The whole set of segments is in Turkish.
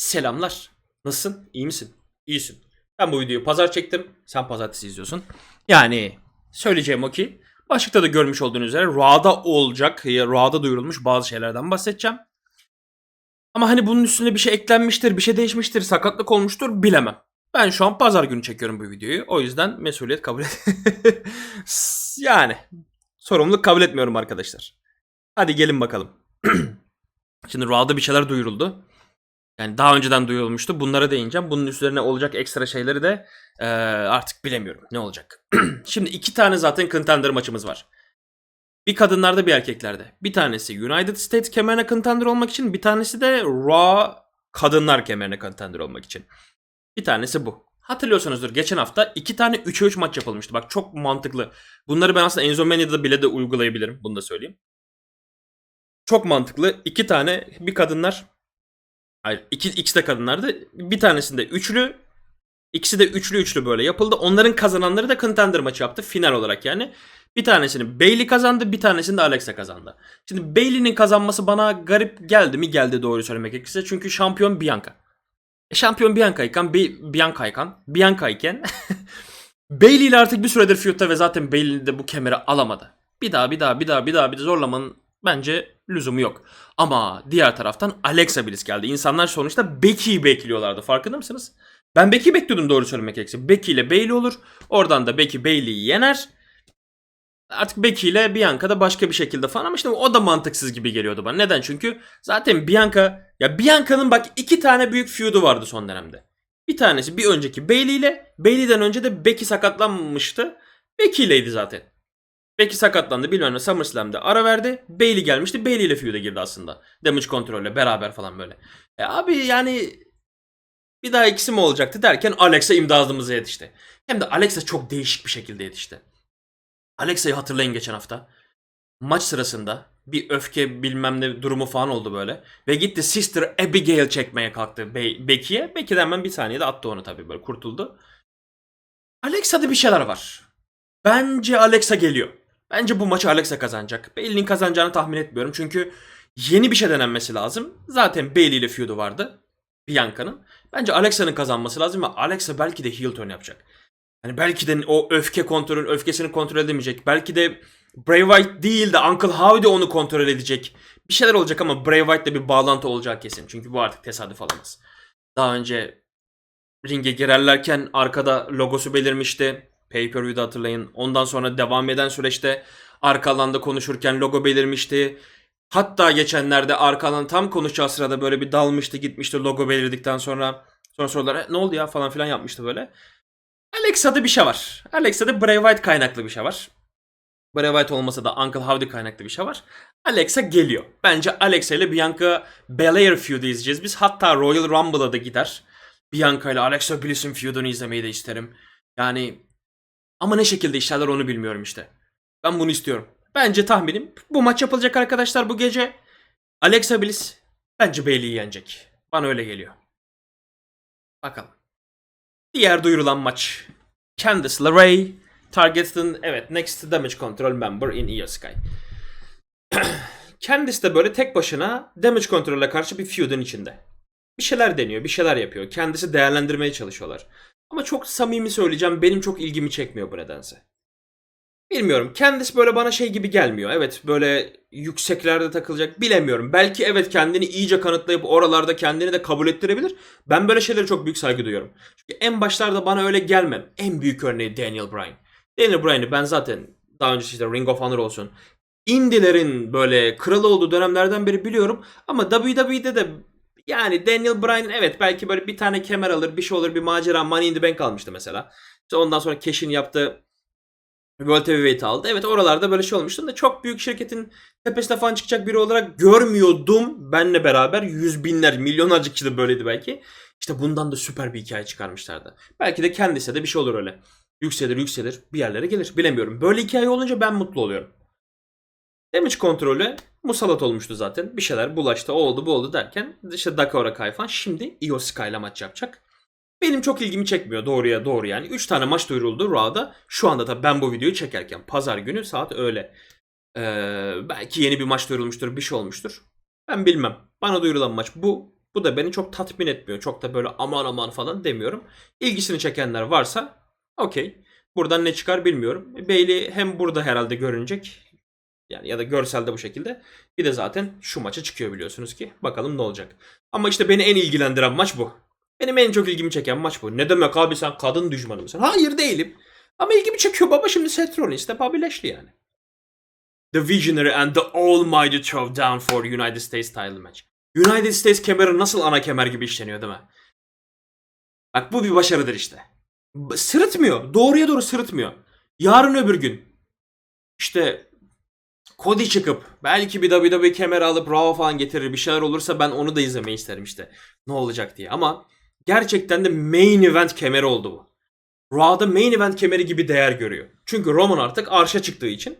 Selamlar. Nasılsın? İyi misin? İyisin. Ben bu videoyu pazar çektim. Sen pazartesi izliyorsun. Yani söyleyeceğim o ki başlıkta da görmüş olduğunuz üzere Raw'da olacak, ya Raw'da duyurulmuş bazı şeylerden bahsedeceğim. Ama hani bunun üstüne bir şey eklenmiştir, bir şey değişmiştir, sakatlık olmuştur bilemem. Ben şu an pazar günü çekiyorum bu videoyu. O yüzden mesuliyet kabul et. yani sorumluluk kabul etmiyorum arkadaşlar. Hadi gelin bakalım. Şimdi Raw'da bir şeyler duyuruldu. Yani daha önceden duyurulmuştu. Bunlara değineceğim. Bunun üzerine olacak ekstra şeyleri de eee, artık bilemiyorum ne olacak. Şimdi iki tane zaten contender maçımız var. Bir kadınlarda bir erkeklerde. Bir tanesi United States kemerine contender olmak için. Bir tanesi de Raw kadınlar kemerine contender olmak için. Bir tanesi bu. Hatırlıyorsanızdır geçen hafta iki tane 3'e 3 maç yapılmıştı. Bak çok mantıklı. Bunları ben aslında Enzo Mania'da bile de uygulayabilirim. Bunu da söyleyeyim. Çok mantıklı. İki tane bir kadınlar Hayır iki, ikisi de kadınlardı. Bir tanesinde üçlü ikisi de üçlü üçlü böyle yapıldı. Onların kazananları da contender maçı yaptı final olarak yani. Bir tanesini Bailey kazandı, bir tanesini de Alexa kazandı. Şimdi Bailey'nin kazanması bana garip geldi mi? Geldi doğru söylemek gerekirse. Çünkü şampiyon Bianca. E, şampiyon Bianca iken, Bi- Bianca iken, Bianca iken Bailey ile artık bir süredir feud'da ve zaten Bailey de bu kemeri alamadı. Bir daha bir daha bir daha bir daha bir zorlamanın bence lüzumu yok. Ama diğer taraftan Alexa Bliss geldi. İnsanlar sonuçta Becky'yi bekliyorlardı. Farkında mısınız? Ben Becky'yi bekliyordum doğru söylemek gerekirse. Becky ile Bailey olur. Oradan da Becky Bailey'i yener. Artık Becky ile Bianca da başka bir şekilde falan ama işte o da mantıksız gibi geliyordu bana. Neden? Çünkü zaten Bianca ya Bianca'nın bak iki tane büyük feud'u vardı son dönemde. Bir tanesi bir önceki Bailey ile Bailey'den önce de Becky sakatlanmıştı. Becky ileydi zaten. Becky sakatlandı bilmem ne SummerSlam'da ara verdi. Bailey gelmişti. Bailey ile feud'a girdi aslında. Damage kontrolle beraber falan böyle. E abi yani bir daha ikisi mi olacaktı derken Alexa imdadımıza yetişti. Hem de Alexa çok değişik bir şekilde yetişti. Alexa'yı hatırlayın geçen hafta. Maç sırasında bir öfke bilmem ne durumu falan oldu böyle. Ve gitti Sister Abigail çekmeye kalktı Be- Becky'ye. Becky de hemen bir saniyede attı onu tabii böyle kurtuldu. Alexa'da bir şeyler var. Bence Alexa geliyor. Bence bu maçı Alexa kazanacak. Bailey'nin kazanacağını tahmin etmiyorum. Çünkü yeni bir şey denenmesi lazım. Zaten Bailey ile feud'u vardı. Bianca'nın. Bence Alexa'nın kazanması lazım ve Alexa belki de heel turn yapacak. Hani belki de o öfke kontrolün öfkesini kontrol edemeyecek. Belki de Bray Wyatt değil de Uncle Howdy onu kontrol edecek. Bir şeyler olacak ama Bray Wyatt'la bir bağlantı olacak kesin. Çünkü bu artık tesadüf olamaz. Daha önce ringe girerlerken arkada logosu belirmişti. Pay-per-view'da hatırlayın. Ondan sonra devam eden süreçte arka alanda konuşurken logo belirmişti. Hatta geçenlerde arka alan tam konuşacağı sırada böyle bir dalmıştı gitmişti logo belirdikten sonra. Sonra sorular "E, ne oldu ya falan filan yapmıştı böyle. Alexa'da bir şey var. Alexa'da Bray Wyatt kaynaklı bir şey var. Bray Wyatt olmasa da Uncle Howdy kaynaklı bir şey var. Alexa geliyor. Bence Alexa ile Bianca Belair feud'u izleyeceğiz. Biz hatta Royal Rumble'a da gider. Bianca ile Alexa Bliss'in feud'unu izlemeyi de isterim. Yani ama ne şekilde işlerler onu bilmiyorum işte. Ben bunu istiyorum. Bence tahminim bu maç yapılacak arkadaşlar bu gece. Alexa Bliss bence Bailey'i yenecek. Bana öyle geliyor. Bakalım. Diğer duyurulan maç. Candice LeRae Target'ın evet Next Damage Control Member in Io Sky. Candice de böyle tek başına Damage Control'e karşı bir feud'un içinde. Bir şeyler deniyor, bir şeyler yapıyor. Kendisi değerlendirmeye çalışıyorlar. Ama çok samimi söyleyeceğim benim çok ilgimi çekmiyor bu nedense. Bilmiyorum. Kendisi böyle bana şey gibi gelmiyor. Evet böyle yükseklerde takılacak bilemiyorum. Belki evet kendini iyice kanıtlayıp oralarda kendini de kabul ettirebilir. Ben böyle şeylere çok büyük saygı duyuyorum. Çünkü en başlarda bana öyle gelmem. En büyük örneği Daniel Bryan. Daniel Bryan'ı ben zaten daha önce işte Ring of Honor olsun. Indilerin böyle kralı olduğu dönemlerden beri biliyorum. Ama WWE'de de yani Daniel Bryan evet belki böyle bir tane kemer alır bir şey olur bir macera Money in the Bank almıştı mesela. İşte ondan sonra Cash'in yaptığı World Heavyweight aldı. Evet oralarda böyle şey olmuştu da çok büyük şirketin tepesine falan çıkacak biri olarak görmüyordum. Benle beraber yüz binler, milyonlarca kişi de böyleydi belki. İşte bundan da süper bir hikaye çıkarmışlardı. Belki de kendisi de bir şey olur öyle. Yükselir yükselir bir yerlere gelir. Bilemiyorum. Böyle hikaye olunca ben mutlu oluyorum. Damage kontrolü musallat olmuştu zaten. Bir şeyler bulaştı, o oldu, bu oldu derken işte Dakota Kai falan şimdi Io Sky maç yapacak. Benim çok ilgimi çekmiyor doğruya doğru yani. 3 tane maç duyuruldu Raw'da. Şu anda da ben bu videoyu çekerken pazar günü saat öyle. Ee, belki yeni bir maç duyurulmuştur, bir şey olmuştur. Ben bilmem. Bana duyurulan maç bu. Bu da beni çok tatmin etmiyor. Çok da böyle aman aman falan demiyorum. İlgisini çekenler varsa okey. Buradan ne çıkar bilmiyorum. Bailey hem burada herhalde görünecek. Yani ya da görselde bu şekilde. Bir de zaten şu maça çıkıyor biliyorsunuz ki. Bakalım ne olacak. Ama işte beni en ilgilendiren maç bu. Benim en çok ilgimi çeken maç bu. Ne demek abi sen kadın düşmanı mısın? Hayır değilim. Ama ilgimi çekiyor baba şimdi Seth Rollins de Bobby Lashley yani. The Visionary and the Almighty Throwdown for United States title match. United States kemeri nasıl ana kemer gibi işleniyor değil mi? Bak bu bir başarıdır işte. Sırıtmıyor. Doğruya doğru sırıtmıyor. Yarın öbür gün işte Cody çıkıp belki bir WWE kemeri alıp Raw falan getirir bir şeyler olursa ben onu da izlemeyi isterim işte. Ne olacak diye ama gerçekten de main event kemeri oldu bu. Raw'da main event kemeri gibi değer görüyor. Çünkü Roman artık arşa çıktığı için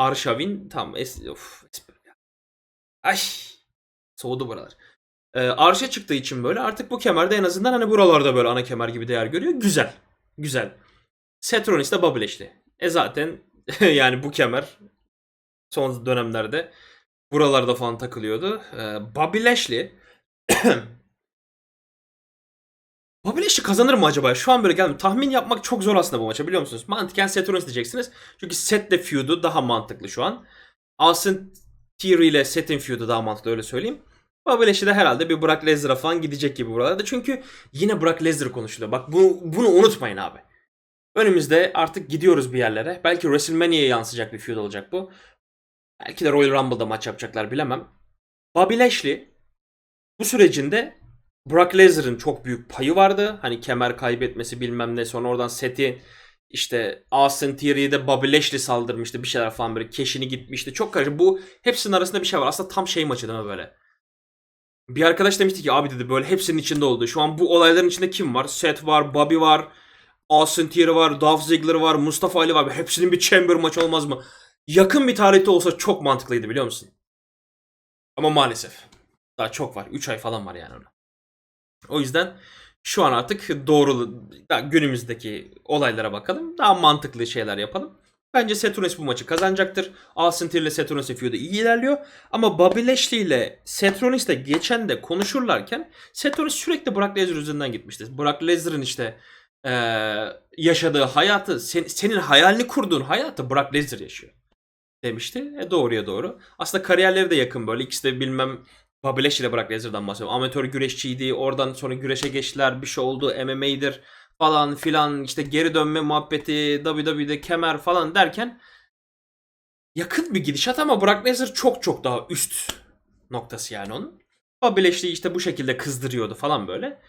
Arşavin tam es of. Ay soğudu buralar. Ee, arşa çıktığı için böyle artık bu kemerde en azından hani buralarda böyle ana kemer gibi değer görüyor. Güzel. Güzel. Seth Rollins de Lashley. E zaten yani bu kemer son dönemlerde buralarda falan takılıyordu. Ee, Bobby Lashley Bobby Lashley kazanır mı acaba? Şu an böyle geldim. Tahmin yapmak çok zor aslında bu maça biliyor musunuz? Mantıken Seth Rollins diyeceksiniz. Çünkü Seth'le feud'u daha mantıklı şu an. Austin Theory ile Seth'in feud'u daha mantıklı öyle söyleyeyim. Bobby Lashley de herhalde bir Brock Lesnar'a falan gidecek gibi buralarda. Çünkü yine Brock Lesnar konuşuluyor. Bak bunu, bunu unutmayın abi. Önümüzde artık gidiyoruz bir yerlere. Belki WrestleMania'ya yansıyacak bir feud olacak bu. Belki de Royal Rumble'da maç yapacaklar bilemem. Bobby Lashley bu sürecinde Brock Lesnar'ın çok büyük payı vardı. Hani kemer kaybetmesi bilmem ne. Sonra oradan seti işte Austin Theory'ye de Bobby Lashley saldırmıştı. Bir şeyler falan böyle keşini gitmişti. Çok karışık. Bu hepsinin arasında bir şey var. Aslında tam şey maçı değil mi böyle? Bir arkadaş demişti ki abi dedi böyle hepsinin içinde oldu. Şu an bu olayların içinde kim var? Seth var, Bobby var, Austin Theory var, Dolph Ziggler var, Mustafa Ali var. Hepsinin bir chamber maçı olmaz mı? Yakın bir tarihte olsa çok mantıklıydı biliyor musun? Ama maalesef. Daha çok var. 3 ay falan var yani ona. O yüzden şu an artık doğru günümüzdeki olaylara bakalım. Daha mantıklı şeyler yapalım. Bence Rollins bu maçı kazanacaktır. Austin Theory ile Rollins'in feud'u iyi ilerliyor. Ama Bobby Lashley ile Rollins de geçen de konuşurlarken Rollins sürekli Brock Lesnar üzerinden gitmişti. Brock Lesnar'ın işte eee, yaşadığı hayatı, sen- senin hayalini kurduğun hayatı Brock Lesnar yaşıyor demişti. E doğruya doğru. Aslında kariyerleri de yakın böyle. İkisi de bilmem Lashley ile Brock Lesnar'dan bahsediyorum. Amatör güreşçiydi. Oradan sonra güreşe geçtiler. Bir şey oldu. MMA'dir falan filan. işte geri dönme muhabbeti. WWE'de kemer falan derken yakın bir gidişat ama Brock Lesnar çok çok daha üst noktası yani onun. Bobby Lashley işte bu şekilde kızdırıyordu falan böyle.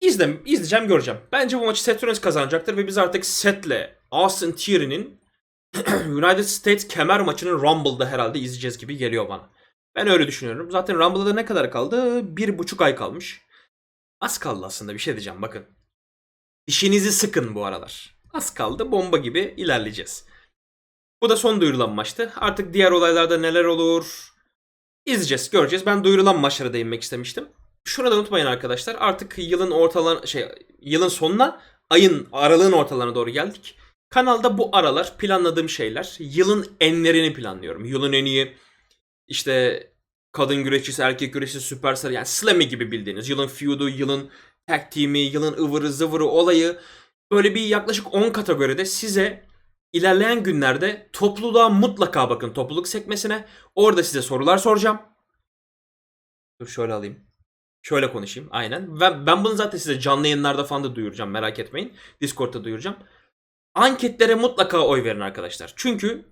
İzle, izleyeceğim göreceğim. Bence bu maçı Seth Rollins kazanacaktır ve biz artık Seth'le Austin Theory'nin United States kemer maçını Rumble'da herhalde izleyeceğiz gibi geliyor bana. Ben öyle düşünüyorum. Zaten Rumble'da da ne kadar kaldı? Bir buçuk ay kalmış. Az kaldı aslında bir şey diyeceğim bakın. Dişinizi sıkın bu aralar. Az kaldı bomba gibi ilerleyeceğiz. Bu da son duyurulan maçtı. Artık diğer olaylarda neler olur izleyeceğiz, göreceğiz. Ben duyurulan maçlara değinmek istemiştim. Şunu da unutmayın arkadaşlar. Artık yılın ortalan şey yılın sonuna, ayın aralığın ortalarına doğru geldik. Kanalda bu aralar planladığım şeyler, yılın enlerini planlıyorum. Yılın en iyi işte kadın güreşçisi, erkek güreşçisi, süperstar yani Slammy gibi bildiğiniz. Yılın feud'u, yılın tag team'i, yılın ıvırı zıvırı olayı böyle bir yaklaşık 10 kategoride size ilerleyen günlerde topluluğa mutlaka bakın topluluk sekmesine. Orada size sorular soracağım. Dur şöyle alayım. Şöyle konuşayım aynen. Ben, ben bunu zaten size canlı yayınlarda falan da duyuracağım merak etmeyin. Discord'da duyuracağım. Anketlere mutlaka oy verin arkadaşlar. Çünkü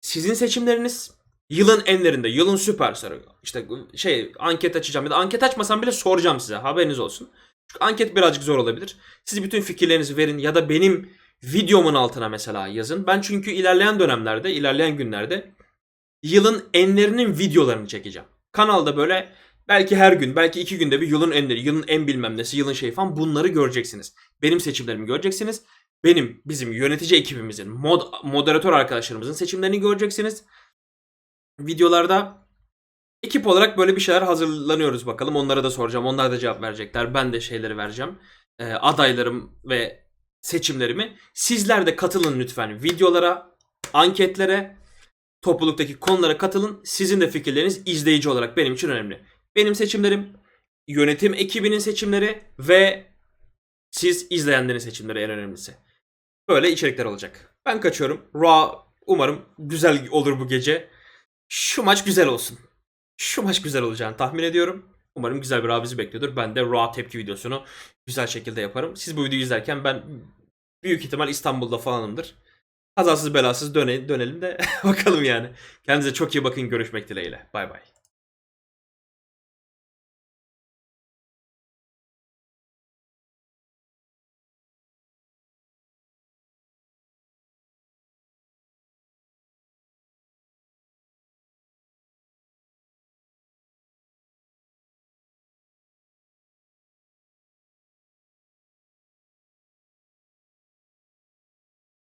sizin seçimleriniz yılın enlerinde, yılın süperstarı. İşte şey anket açacağım ya da anket açmasam bile soracağım size haberiniz olsun. Çünkü anket birazcık zor olabilir. Siz bütün fikirlerinizi verin ya da benim videomun altına mesela yazın. Ben çünkü ilerleyen dönemlerde, ilerleyen günlerde yılın enlerinin videolarını çekeceğim. Kanalda böyle belki her gün, belki iki günde bir yılın enleri, yılın en bilmem nesi, yılın şey falan bunları göreceksiniz. Benim seçimlerimi göreceksiniz. Benim, bizim yönetici ekibimizin, mod, moderatör arkadaşlarımızın seçimlerini göreceksiniz. Videolarda ekip olarak böyle bir şeyler hazırlanıyoruz bakalım. Onlara da soracağım. Onlar da cevap verecekler. Ben de şeyleri vereceğim. Ee, adaylarım ve seçimlerimi. Sizler de katılın lütfen videolara, anketlere, topluluktaki konulara katılın. Sizin de fikirleriniz izleyici olarak benim için önemli. Benim seçimlerim yönetim ekibinin seçimleri ve siz izleyenlerin seçimleri en önemlisi. Böyle içerikler olacak. Ben kaçıyorum. Raw umarım güzel olur bu gece. Şu maç güzel olsun. Şu maç güzel olacağını tahmin ediyorum. Umarım güzel bir Raw bizi bekliyordur. Ben de Raw tepki videosunu güzel şekilde yaparım. Siz bu videoyu izlerken ben büyük ihtimal İstanbul'da falanımdır. Kazasız belasız döne, dönelim de bakalım yani. Kendinize çok iyi bakın. Görüşmek dileğiyle. Bay bay.